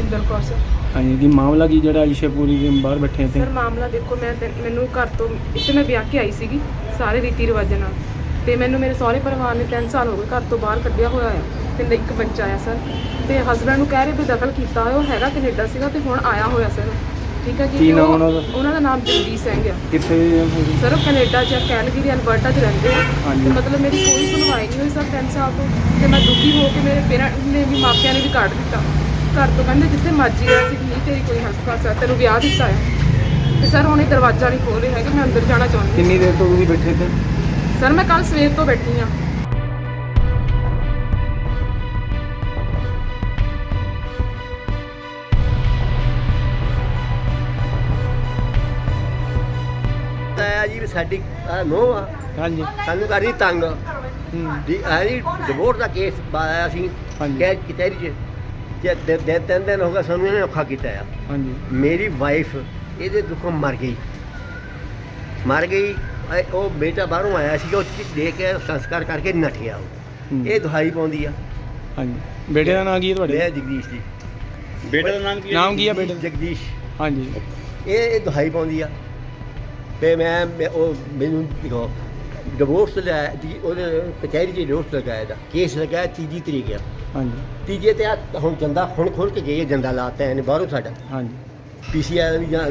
Harjinder Kaur sir. ਹਾਂਜੀ ਕੀ ਮਾਮਲਾ ਕੀ ਜਿਹੜਾ ਇਸ਼ੇਪੂਰੀ ਦੇ ਬਾਹਰ ਬੈਠੇ ਇੱਥੇ ਸਰ ਮਾਮਲਾ ਦੇਖੋ ਮੈਂ ਤੇ- ਮੈਨੂੰ ਘਰ ਤੋਂ ਇੱਥੇ ਮੈਂ ਵਿਆਹ ਕੇ ਆਈ ਸੀਗੀ ਸਾਰੇ ਰੀਤੀ ਰਿਵਾਜਾਂ ਨਾਲ। ਤੇ ਮੈਨੂੰ ਮੇਰੇ ਸਹੁਰੇ ਪਰਿਵਾਰ ਨੇ 3 ਸਾਲ ਹੋ ਗਏ ਘਰ ਤੋਂ ਬਾਹਰ ਕੱਢਿਆ ਹੋਇਆ ਆ ਤੇ ਮੇਰਾ ਇੱਕ ਬੱਚਾ ਆ ਸਰ। ਤੇ ਹਸਬੰਡ ਨੂੰ ਕਹਿ ਰਹੇ ਵੀ ਦਖਲ ਕੀਤਾ ਹੋਇਆ ਉਹ ਹੈਗਾ ਕੈਨੇਡਾ ਸੀਗਾ ਤੇ ਹੁਣ ਆਇਆ ਹੋਇਆ ਸਰ। ਠੀਕ ਹੈ ਜੀ ਕੀ ਤੇ ਨਾਮ ਉਹ- ਉਹਨਾਂ ਦਾ? ਉਹਨਾਂ ਦਾ ਨਾਮ ਜਗਦੀਸ਼ ਸਿੰਘ ਆ। ਕਿੱਥੇ? ਸਰ ਉਹ ਕੈਨੇਡਾ ਚ ਕੈਲਗਰੀ ਅਲਬਰਟਾ ਚ ਰਹਿੰਦੇ ਆ। ਹਾਂਜੀ। ਤੇ ਮਤਲਬ ਮੇਰੀ ਕੋਈ ਸੁਣਵਾਈ ਨਹੀਂ ਹੋਈ ਸਰ 3 ਸਾਲ ਤੋਂ। ਤੇ ਮੈਂ ਦੁਖੀ ਹੋ ਕੇ ਮੇਰੇ ਪੇਰੈਂਟਸ ਨੇ ਵੀ ਮਾਪਿਆਂ ਨੇ ਵੀ ਕੱਢ ਦਿੱਤਾ। ਘਰ ਤੋਂ ਕਹਿੰਦੇ ਜਿੱਥੇ ਮਰਜ਼ੀ ਆ ਸੀ ਨਹੀਂ ਤੇਰੀ ਕੋਈ ਹਸਪਤਾਲ ਸਰ ਤੈਨੂੰ ਵਿਆਹ ਦਿੱਤਾ ਹੈ। ਤੇ ਸਰ ਹੁਣ ਇਹ ਦਰਵਾਜ਼ਾ ਨਹੀਂ ਖੋਲ ਰਿਹਾ ਹੈਗਾ ਮੈਂ ਅੰਦਰ ਜਾਣਾ ਚਾਹੁੰਦੀ ਕਿੰਨੀ ਦੇਰ ਤੋਂ ਤੁਸੀਂ ਬੈਠੇ ਇੱਥੇ? ਹਾਂ। ਸਰ ਮੈਂ ਕੱਲ ਸਵੇਰ ਤੋਂ ਬੈਠੀ ਹਾਂ। ਆਇਆ ਜੀ ਵੀ ਸਾਡੀ ਨੋ ਆ। ਹਾਂਜੀ। ਸਾਨੂੰ ਕਰ ਰਹੀ ਤੰਗ। ਹੂੰ। ਦੀ ਆਈ ਡਿਵੋਰਸ ਦਾ ਕੇਸ ਆਇਆ ਸੀ। ਹਾਂਜੀ। ਕੈਦ ਚ। ਜੇ ਦੇ ਦੇ ਤਿੰਨ ਦਿਨ ਹੋ ਗਏ ਸਾਨੂੰ ਇਹਨੇ ਔਖਾ ਕੀਤਾ ਆ। ਹਾਂਜੀ। ਮੇਰੀ ਵਾਈਫ ਇਹਦੇ ਦੁੱਖੋਂ ਮਰ ਗਈ। ਮਰ ਗਈ ਇਹ- ਉਹ ਬੇਟਾ ਬਾਹਰੋਂ ਆਇਆ ਸੀ ਉਹ ਦੇ ਕੇ ਸੰਸਕਾਰ ਕਰਕੇ ਨੱਠ ਗਿਆ ਉਹ। ਇਹ ਦੁਹਾਈ ਪਾਉਂਦੀ ਆ। ਹਾਂਜੀ। ਬੇਟੇ ਦਾ ਨਾਮ ਕੀ ਹੈ ਤੁਹਾਡੇ? ਮੈਂ ਜਗਦੀਸ਼ ਜੀ। ਬੇਟੇ ਦਾ ਨਾਮ ਕੀ ਨਾਮ ਕੀ ਹੈ ਬੇਟੇ ਦਾ? ਜਗਦੀਸ਼। ਹਾਂਜੀ। ਇਹ ਇਹ ਦੁਹਾਈ ਪਾਉਂਦੀ ਆ। ਤੇ ਮੈਂ ਉਹ ਮੈਨੂੰ ਦੇਖੋ ਡਿਵੋਰਸ ਲਿਆ ਦੀ ਉਹਦੇ ਕਚਹਿਰੀ 'ਚ ਡਿਵੋਰਸ ਲਗਾਇਆ ਦਾ। ਕੇਸ ਲਗਾਇਆ ਤੀਜੀ ਤਰੀਕ ਆ। ਹਾਂਜੀ। ਤੀਜੇ ਤੇ ਆ ਹੁਣ ਜੰਦਾ ਹੁਣ ਖੋਲ ਕੇ ਗਈ ਹੈ ਜੰਦਾ ਲਾਤਾ ਇਹਨੇ ਬਾਹਰੋਂ ਸਾਡਾ। ਹਾਂਜੀ। ਪੀਸੀਆਰ ਵੀ ਜਾਂ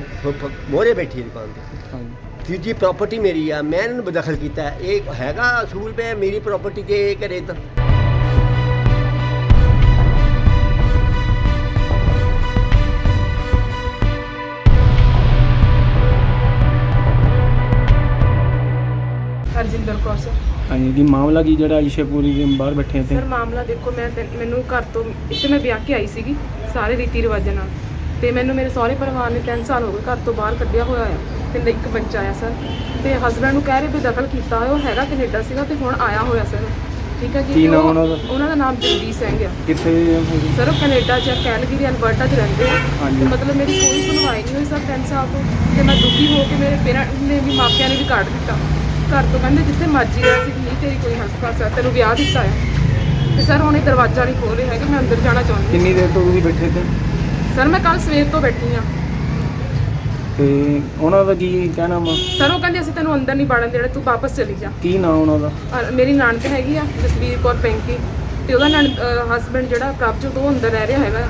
ਮੋਰੇ ਬੈਠੀ ਹੈ ਦੁਕਾਨ ਤੇ। ਹਾਂਜੀ। ਤੀਜੀ ਪ੍ਰਾਪਰਟੀ ਮੇਰੀ ਆ ਮੈਂ ਇਹਨੂੰ ਬਦਖਲ ਕੀਤਾ ਹੈ। ਇਹ ਹੈਗਾ ਅਸੂਲ ਪੇ ਮੇਰੀ ਪ੍ਰਾਪਰਟੀ ਇਹ ਕਰੇ ਤਾਂ ਸਰ ਹਾਂਜੀ ਕੀ ਮਾਮਲਾ ਕੀ ਜਿਹੜਾ ਇਸ਼ੇਪੂਰੀ ਦੇ ਬਾਹਰ ਬੈਠੇ ਇੱਥੇ? ਸਰ ਮਾਮਲਾ ਦੇਖੋ ਮੈਂ ਤੇ- ਮੈਨੂੰ ਘਰ ਤੋਂ ਇੱਥੇ ਮੈਂ ਵਿਆਹ ਕੇ ਆਈ ਸੀਗੀ ਸਾਰੇ ਰੀਤੀ ਰਿਵਾਜਾਂ ਨਾਲ। ਤੇ ਮੈਨੂੰ ਮੇਰੇ ਸਹੁਰੇ ਪਰਿਵਾਰ ਨੇ 3 ਸਾਲ ਹੋ ਗਏ ਘਰ ਤੋਂ ਬਾਹਰ ਕੱਢਿਆ ਹੋਇਆ ਆ ਤੇ ਇੱਕ ਬੱਚਾ ਆ ਸਰ। ਤੇ ਹਸਬੰਡ ਨੂੰ ਕਹਿ ਰਹੇ ਵੀ ਦਖਲ ਕੀਤਾ ਹੋਇਆ ਉਹ ਹੈਗਾ ਕੈਨੇਡਾ ਸੀਗਾ ਤੇ ਹੁਣ ਆਇਆ ਹੋਇਆ ਸਰ। ਠੀਕ ਹੈ ਜੀ ਕੀ ਤੇ ਨਾਮ ਉਹ- ਉਹਨਾਂ ਦਾ? ਉਹਨਾਂ ਦਾ ਨਾਮ ਜਗਦੀਸ਼ ਸਿੰਘ ਆ। ਕਿੱਥੇ ਹੈਗੇ? ਸਰ ਉਹ ਕੈਨੇਡਾ ਚ ਕੈਲਗਰੀ ਅਲਬਰਟਾ ਚ ਰਹਿੰਦੇ ਆ। ਹਾਂਜੀ। ਤੇ ਮਤਲਬ ਮੇਰੀ ਕੋਈ ਸੁਣਵਾਈ ਨਹੀਂ ਹੋਈ ਸਰ 3 ਸਾਲ ਤੋਂ। ਤੇ ਮੈਂ ਦੁਖੀ ਹੋ ਕੇ ਮੇਰੇ ਪੇਰੈਂਟਸ ਨੇ ਵੀ ਮਾਪਿਆਂ ਨੇ ਵੀ ਕੱਢ ਦਿੱਤਾ। ਘਰ ਤੋਂ ਕਹਿੰਦੇ ਜਿੱਥੇ ਮਰਜ਼ੀ ਆ ਸੀ ਨਹੀਂ ਤੇਰੀ ਕੋਈ ਹਸਪਤਾਲ ਸਰ ਤੈਨੂੰ ਵਿਆਹ ਦਿੱਤਾ ਹੈ। ਤੇ ਸਰ ਹੁਣ ਇਹ ਦਰਵਾਜ਼ਾ ਨਹੀਂ ਖੋਲ ਰਿਹਾ ਹੈਗਾ ਮੈਂ ਅੰਦਰ ਜਾਣਾ ਚਾਹੁੰਦੀ। ਕਿੰਨੀ ਦੇਰ ਤੋਂ ਤੁਸੀਂ ਬੈਠੇ ਇੱਥੇ? ਸਰ ਮੈਂ ਕੱਲ ਸਵੇਰ ਤੋਂ ਬੈਠੀ ਹਾਂ। ਤੇ ਉਹਨਾਂ ਦਾ ਕੀ ਕਹਿਣਾ ਵਾ? ਸਰ ਉਹ ਕਹਿੰਦੇ ਅਸੀਂ ਤੈਨੂੰ ਅੰਦਰ ਨਹੀਂ ਵੜਨ ਦੇਣਾ ਤੂੰ ਵਾਪਸ ਚਲੀ ਜਾ। ਕੀ ਨਾਮ ਉਹਨਾਂ ਦਾ? ਔਰ ਮੇਰੀ ਨਾਨਕ ਹੈਗੀ ਆ ਜਸਵੀਰ ਕੌਰ ਪੈਂਕੀ। ਤੇ ਉਹਦਾ ਹਸਬੰਡ ਜਿਹੜਾ ਪ੍ਰਭਜੋਤ ਉਹ ਅੰਦਰ ਰਹਿ ਰਿਹਾ ਹੈਗਾ।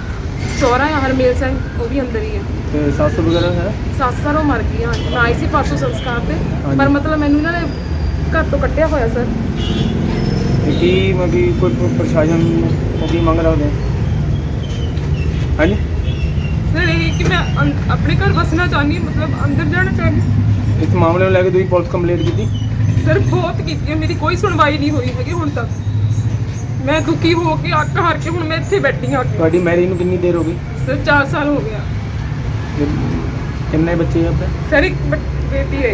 ਸਹੁਰਾ ਆ ਹਰਮੇਲ ਸਿੰਘ ਉਹ ਵੀ ਅੰਦਰ ਹੀ ਆ ਤੇ ਸੱਸ ਵਗੈਰਾ ਹੈ ਸੱਸ ਸਰ ਉਹ ਮਰ ਗਈ ਹਾਂ ਨਾ ਆਈ ਸੀ ਪਰਸੋਂ ਸੰਸਕਾਰ ਤੇ। ਪਰ ਮਤਲਬ ਮੈਨੂੰ ਇਹਨਾਂ ਨੇ ਘਰ ਤੋਂ ਕੱਟਿਆ ਹੋਇਆ ਸਰ ਤੇ ਕੀ ਮਗੀ ਕੋਈ ਪ- ਪ੍ਰਸ਼ਾਸਨ ਨੂੰ ਕੀ ਮੰਗ ਰੱਖਦੇ? ਹਾਂਜੀ ਸਰ ਇਹ ਕਿ ਮੈਂ ਅੰ- ਆਪਣੇ ਘਰ ਵਸਣਾ ਚਾਹੁੰਦੀ ਹਾਂ, ਮਤਲਬ ਅੰਦਰ ਜਾਣਾ ਚਾਹੁੰਦੀ ਹਾਂ। ਇਸ ਮਾਮਲੇ ਨੂੰ ਲੈ ਕੇ ਤੁਸੀਂ ਪੁਲਿਸ ਕੰਪਲੇਂਟ ਕੀਤੀ ਸਰ ਬਹੁਤ ਕੀਤੀ ਹੈ ਮੇਰੀ ਕੋਈ ਸੁਣਵਾਈ ਨਹੀਂ ਹੋਈ ਹੈਗੀ ਹੁਣ ਤੱਕ ਮੈਂ ਦੁਖੀ ਹੋ ਕੇ ਅੱਕ ਹਾਰ ਕੇ ਹੁਣ ਮੈਂ ਇੱਥੇ ਬੈਠੀ ਹਾਂ। ਤੁਹਾਡੀ ਮੈਰਿਜ ਨੂੰ ਕਿੰਨੀ ਦੇਰ ਹੋ ਗਈ? ਸਰ 4 ਸਾਲ ਹੋ ਗਿਆ। ਕਿੰਨੇ ਬੱਚੇ ਆ ਆਪਣੇ? ਸਰ ਇੱਕ ਬ- ਬੇਟੀ ਹੈ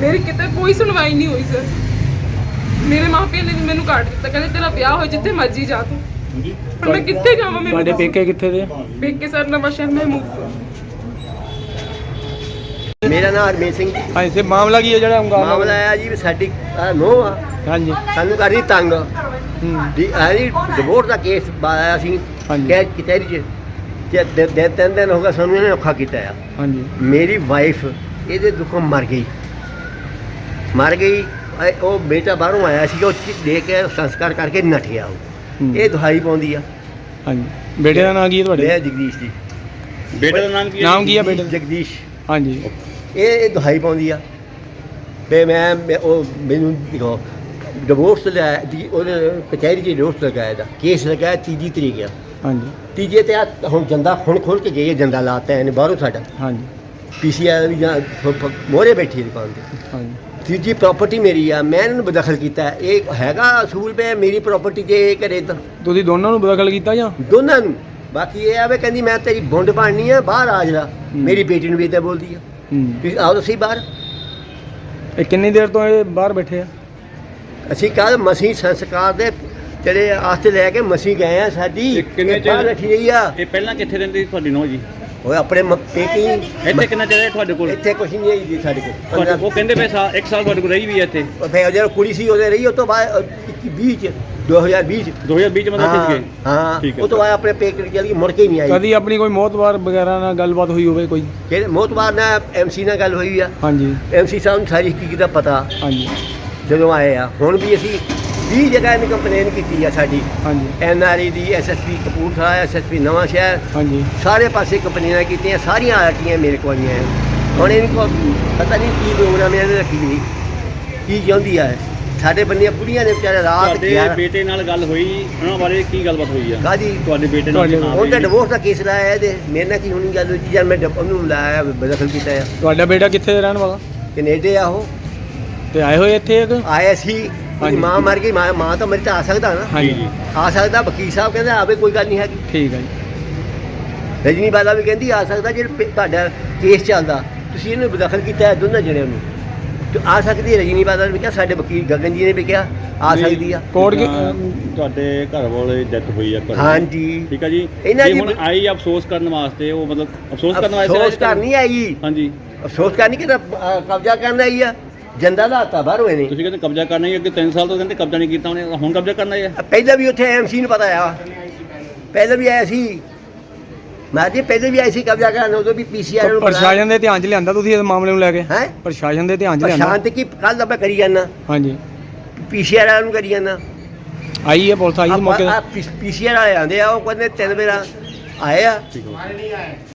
ਮੇਰੀ ਕਿਤੇ ਕੋਈ ਸੁਣਵਾਈ ਨਹੀਂ ਹੋਈ ਸਰ। ਮੇਰੇ ਮਾਪਿਆਂ ਨੇ ਵੀ ਮੈਨੂੰ ਕੱਢ ਦਿੱਤਾ। ਕਹਿੰਦੇ ਤੇਰਾ ਵਿਆਹ ਹੋ ਜਿੱਥੇ ਮਰਜ਼ੀ ਜਾ ਤੂੰ। ਹੁਣ ਮੈਂ ਕਿੱਥੇ ਜਾਵਾਂ ਮੇਰੇ ਤੁਹਾਡੇ ਪੇਕੇ ਕਿੱਥੇ ਦੇ? ਪੇਕੇ ਸਰ ਨਵਾਂ ਸ਼ਹਿਰ ਮਹਿਮੂਦ ਮੇਰਾ ਨਾਮ ਹਰਮੀਤ ਸਿੰਘ ਜੀ। ਹਾਂਜੀ ਸੇ ਮਾਮਲਾ ਕੀ ਹੈ ਜਿਹੜਾ ਹੰਗਾਮਾ ਮਾਮਲਾ ਆਇਆ ਜੀ ਵੀ ਸਾਡੀ ਨੋ ਆ। ਹਾਂਜੀ। ਸਾਨੂੰ ਕਰ ਰਹੀ ਤੰਗ। ਹੂੰ। ਦੀ ਆਈ ਡਿਵੋਰਸ ਦਾ ਕੇਸ ਆਇਆ ਸੀ। ਕੈਦ ਕਿਤੇਰੀ ਚ ਜੇ ਦੇ ਤਿੰਨ ਦਿਨ ਹੋ ਗਏ ਸਾਨੂੰ ਇਹਨੇ ਔਖਾ ਕੀਤਾ ਆ। ਹਾਂਜੀ। ਮੇਰੀ ਵਾਈਫ ਇਹਦੇ ਦੁੱਖੋਂ ਮਰ ਗਈ। ਮਰ ਗਈ ਉਹ ਬੇਟਾ ਬਾਹਰੋਂ ਆਇਆ ਸੀ ਉਹ ਦੇ ਕੇ ਸੰਸਕਾਰ ਕਰਕੇ ਨੱਠ ਗਿਆ ਉਹ। ਹੂੰ। ਇਹ ਦੁਹਾਈ ਪਾਉਂਦੀ ਆ। ਹਾਂਜੀ। ਬੇਟੇ ਦਾ ਨਾਮ ਕੀ ਹੈ ਤੁਹਾਡੇ? ਜਗਦੀਸ਼ ਜੀ। ਬੇਟੇ ਦਾ ਨਾਮ ਕੀ ਨਾਮ ਕੀ ਹੈ ਬੇਟੇ ਜਗਦੀਸ਼। ਹਾਂਜੀ। ਇਹ ਇਹ ਦੁਹਾਈ ਪਾਉਂਦੀ ਆ। ਤੇ ਮੈਂ ਮੈਂ ਉਹ ਮੈਨੂੰ ਦੇਖੋ ਡਿਵੋਰਸ ਲਿਆ ਦੀ ਉਹਦੇ ਕਚਹਿਰੀ 'ਚ ਡਿਵੋਰਸ ਲਗਾਇਆ ਦਾ ਕੇਸ ਲਗਾਇਆ ਤੀਜੀ ਤਰੀਕ ਆ। ਹਾਂਜੀ। ਤੀਜੇ ਤੇ ਆ ਹੁਣ ਜੰਦਾ ਹੁਣ ਖੋਲ ਕੇ ਹੈ ਜੰਦਾ ਲਾਤਾ ਇਹਨੇ ਬਾਹਰੋਂ ਸਾਡਾ। ਹਾਂਜੀ। ਪੀਸੀਆਰ ਵੀ ਜਾਂ ਮੋਰੇ ਬੈਠੀ ਹੈ ਦੁਕਾਨ ਤੇ। ਹਾਂਜੀ। ਤੀਜੀ ਪ੍ਰਾਪਰਟੀ ਮੇਰੀ ਆ ਮੈਂ ਇਹਨੂੰ ਬਦਖਲ ਕੀਤਾ। ਇਹ ਹੈਗਾ ਅਸੂਲ ਪੇ ਮੇਰੀ ਪ੍ਰਾਪਰਟੀ ਤੇ ਇਹ ਕਰੇ ਤਾਂ। ਤੁਸੀਂ ਦੋਨਾਂ ਨੂੰ ਬਦਖਲ ਕੀਤਾ ਜਾਂ? ਦੋਨਾਂ ਨੂੰ। ਬਾਕੀ ਇਹ ਆਵੇ ਕਹਿੰਦੀ ਮੈਂ ਤੇਰੀ ਬੁੰਡ ਬਣਨੀ ਆ ਬਾਹਰ ਆ ਜਰਾ। ਮੇਰੀ ਬੇਟੀ ਨੂੰ ਵੀ ਇਦਾਂ ਬੋਲਦੀ ਆ। ਹੂੰ। ਤੁਸੀਂ ਆਓ ਤੁਸੀਂ ਬਾਹਰ। ਇਹ ਕਿੰਨੀ ਦੇਰ ਤੋਂ ਇਹ ਬਾਹਰ ਬੈਠੇ ਆ? ਅਸੀਂ ਕੱਲ ਮਸੀਂ ਸੰਸਕਾਰ ਦੇ ਜਿਹੜੇ ਆਸਤੇ ਲੈ ਕੇ ਮਸੀਂ ਗਏ ਆ ਸਾਡੀ। ਇਹ ਕਿੰਨੇ ਇਹ ਬਾਹਰ ਚਿਰ- ਰੱਖੀ ਰਹੀ ਆ। ਇਹ ਪਹਿਲਾਂ ਕਿੱਥੇ ਰਹਿੰਦੀ ਸੀ ਤੁਹਾਡੀ ਨੋ ਜੀ? ਓਏ ਆਪਣੇ ਮ- ਪੇਕੀ ਇੱਥੇ ਕਿੰਨਾ ਚਿਰ ਤੁਹਾਡੇ ਕੋਲ? ਇੱਥੇ ਕੁਛ ਨਹੀਂ ਹੈ ਜੀ ਸਾਡੇ ਕੋਲ। ਤੁਹਾਡੇ- ਉਹ ਕਹਿੰਦੇ ਪਏ ਇੱਕ ਸਾਲ ਤੁਹਾਡੇ ਕੋਲ ਰਹੀ ਵੀ ਹੈ ਇੱਥੇ। ਫਿਰ ਜਦੋਂ ਕੁੜੀ ਸੀ ਉਹਦੇ ਰਹੀ ਉਹ ਤੋਂ ਬਾਅਦ 20 ਚ। 2020 ਚ। 2020 ਚ ਮਤਲਬ ਹਾਂ ਖਿੱਚ ਗਏ ਹਾਂ। ਠੀਕ ਹੈ। ਉਹ ਤੋਂ ਬਾਅਦ ਆਪਣੇ ਪੇਕੇ ਚਲੀ ਗਈ ਮੁੜ ਕੇ ਹੀ ਨਹੀਂ ਆਈ। ਕਦੀ ਆਪਣੀ ਕੋਈ ਮੌਤਵਾਰ ਵਗੈਰਾ ਨਾਲ ਗੱਲਬਾਤ ਹੋਈ ਹੋਵੇ ਕੋਈ? ਕਿਹੜੇ ਮੋਤਬਾਰ ਨਾਲ ਐਮਸੀ ਨਾਲ ਗੱਲ ਹੋਈ ਆ। ਹਾਂਜੀ। ਐਮਸੀ ਸਾਹਿਬ ਨੂੰ ਸਾਰੀ ਹਕੀਕਤ ਦਾ ਪਤਾ। ਹਾਂਜੀ। ਜਦੋਂ ਆਏ ਆ। ਹੁਣ ਵੀ ਅਸੀਂ 20 ਜਗ੍ਹਾ ਇਹਨੇ ਕੰਪਲੇਨ ਕੀਤੀ ਆ ਸਾਡੀ। ਹਾਂਜੀ। ਐਨਆਰਈ ਦੀ SSP Kapurthala SSP Nawanshahr. ਹਾਂਜੀ। ਸਾਰੇ ਪਾਸੇ ਕੰਪਲੇਨਾਂ ਕੀਤੀਆਂ ਸਾਰੀਆਂ ਆਰਟੀਆਂ ਮੇਰੇ ਕੋਲ ਆਈਆਂ। ਹੈ। ਹੁਣ ਇਹਨਾਂ ਕੋਲ ਪਤਾ ਨਹੀਂ ਕੀ ਪ੍ਰੋਗਰਾਮ ਇਹਨੇ ਰੱਖੀ ਨਹੀਂ। ਕੀ ਚਾਹੁੰਦੀ ਆ ਇਹ। ਸਾਡੇ ਬੰਦੀਆਂ ਕੁੜੀਆਂ ਨੇ ਵਿਚਾਰੇ ਰਾਤ ਤੁਹਾਡੇ 11 ਬੇਟੇ ਨਾਲ ਗੱਲ ਹੋਈ ਉਹਨਾਂ ਬਾਰੇ ਕੀ ਗੱਲਬਾਤ ਹੋਈ ਆ? ਕਾਦੀ ਤੁਹਾਡੇ ਬੇਟੇ ਨਾਲ ਤੁਹਾਡੇ- ਹਾਂ ਹੁਣ ਤਾਂ ਡਿਵੋਰਸ ਦਾ ਕੇਸ ਲਾਇਆ ਇਹਦੇ। ਮੇਰੇ ਨਾਲ ਕੀ ਹੋਣੀ ਗੱਲ ਹੋਈ? ਜਦ ਮੈਂ ਡਿਵ- ਉਹਨੂੰ ਲਾਇਆ ਬਦਖਲ ਕੀਤਾ ਆ। ਤੁਹਾਡਾ ਬੇਟਾ ਕਿੱਥੇ ਰਹਿਣ ਵਾਲਾ? ਕੈਨੇਡਾ ਆ ਉਹ। ਤੇ ਆਏ ਹੋਏ ਇੱਥੇ ਇੱਕ? ਆਇਆ ਸੀ। ਉਹਦੀ ਹਾਂਜੀ। ਮਾਂ ਮਰ ਗਈ ਮਾਂ ਮਾਂ ਤਾਂ ਮਰ ਤਾਂ ਆ ਸਕਦਾ ਨਾ। ਹਾਂਜੀ। ਜੀ ਆ ਸਕਦਾ ਵਕੀਲ ਸਾਹਿਬ ਕਹਿੰਦੇ ਆਵੇ ਕੋਈ ਗੱਲ ਨਹੀਂ ਹੈਗੀ। ਠੀਕ ਹੈ ਜੀ। ਰਜਨੀ ਬਾਲਾ ਵੀ ਕਹਿੰਦੀ ਆ ਸਕਦਾ ਜੇ ਤੁਹਾਡਾ ਕੇਸ ਚੱਲਦਾ ਤੁਸੀਂ ਇਹਨੂੰ ਬਦਖਲ ਕੀਤਾ ਹੈ ਦੋਨਾਂ ਜਣਿਆਂ ਨੂੰ। ਤੇ ਆ ਸਕਦੀ ਹੈ ਰਜਨੀ ਨੇ ਵੀ ਕਿਹਾ ਸਾਡੇ ਵਕੀਲ ਗਗਨ ਜੀ ਨੇ ਵੀ ਕਿਹਾ ਆ ਨਹੀਂ, ਸਕਦੀ ਆ। ਕੋਰਟ ਕੀ- ਜਿੱਦਾਂ ਤੁਹਾਡੇ ਘਰ ਵਾਲੇ ਡੈਥ ਹੋਈ ਆ ਘਰ। ਹਾਂਜੀ। ਠੀਕ ਆ ਜੀ? ਇਹਨਾਂ ਦੀ ਹੁਣ ਆਈ ਅਫਸੋਸ ਕਰਨ ਵਾਸਤੇ ਉਹ ਮਤਲਬ ਅਫਸੋਸ ਕਰਨ ਵਾਸਤੇ ਅਫਸੋਸ ਕਰ ਨਹੀਂ ਆਈ। ਹਾਂਜੀ। ਅਫਸੋਸ ਕਰ ਨਹੀਂ ਕਿ ਕਬਜ਼ਾ ਕਰਨ ਆਈ ਆ। ਜੰਦਾ ਦਾ ਹੱਤਾ ਬਾਹਰ ਹੋਏ ਨੇ। ਤੁਸੀਂ ਕਹਿੰਦੇ ਕਬਜ਼ਾ ਕਰਨਾ ਹੀ ਅੱਗੇ 3 ਸਾਲ ਤੋਂ ਕਹਿੰਦੇ ਕਬਜ਼ਾ ਨਹੀਂ ਕੀਤਾ ਉਹਨੇ ਹੁਣ ਕਬਜ਼ਾ ਕਰਨਾ ਹੈ ਪਹਿਲਾਂ ਵੀ ਉੱਥੇ ਐਮਸੀ ਨੂੰ ਪਤਾ ਆ। ਪਹਿਲਾਂ ਵੀ ਆਇਆ ਸੀ। ਮੈਂ ਜੀ ਪਹਿਲਾਂ ਵੀ ਆਈ ਸੀ ਕਬਜ਼ਾ ਕਰਨ ਉਦੋਂ ਵੀ ਪੀਸੀਆਰ ਨੂੰ ਪ੍ਰਸ਼ਾਸਨ ਦੇ ਧਿਆਨ 'ਚ ਲਿਆਂਦਾ ਤੁਸੀਂ ਇਸ ਮਾਮਲੇ ਨੂੰ ਲੈ ਕੇ? ਹੈ? ਪ੍ਰਸ਼ਾਸਨ ਦੇ ਧਿਆਨ 'ਚ ਲਿਆਂਦਾ? ਸ਼ਾਂਤ ਕੀ ਕੱਲ ਦਾ ਮੈਂ ਕਰੀ ਜਾਂਦਾ। ਹਾਂਜੀ। ਪੀਸੀਆਰ ਵਾਲਿਆਂ ਨੂੰ ਕਰੀ ਜਾਂਦਾ। ਆਈ ਹੈ ਪੁਲਿਸ ਆਈ ਸੀ ਮੌਕੇ ਤੇ? ਪੀਸੀਆਰ ਵਾਲੇ ਆਂਦੇ ਆ ਉਹ ਕਹਿੰਦੇ ਤਿੰਨ ਵੇਰਾ ਆਏ ਆ। ਠੀਕ ਹੋ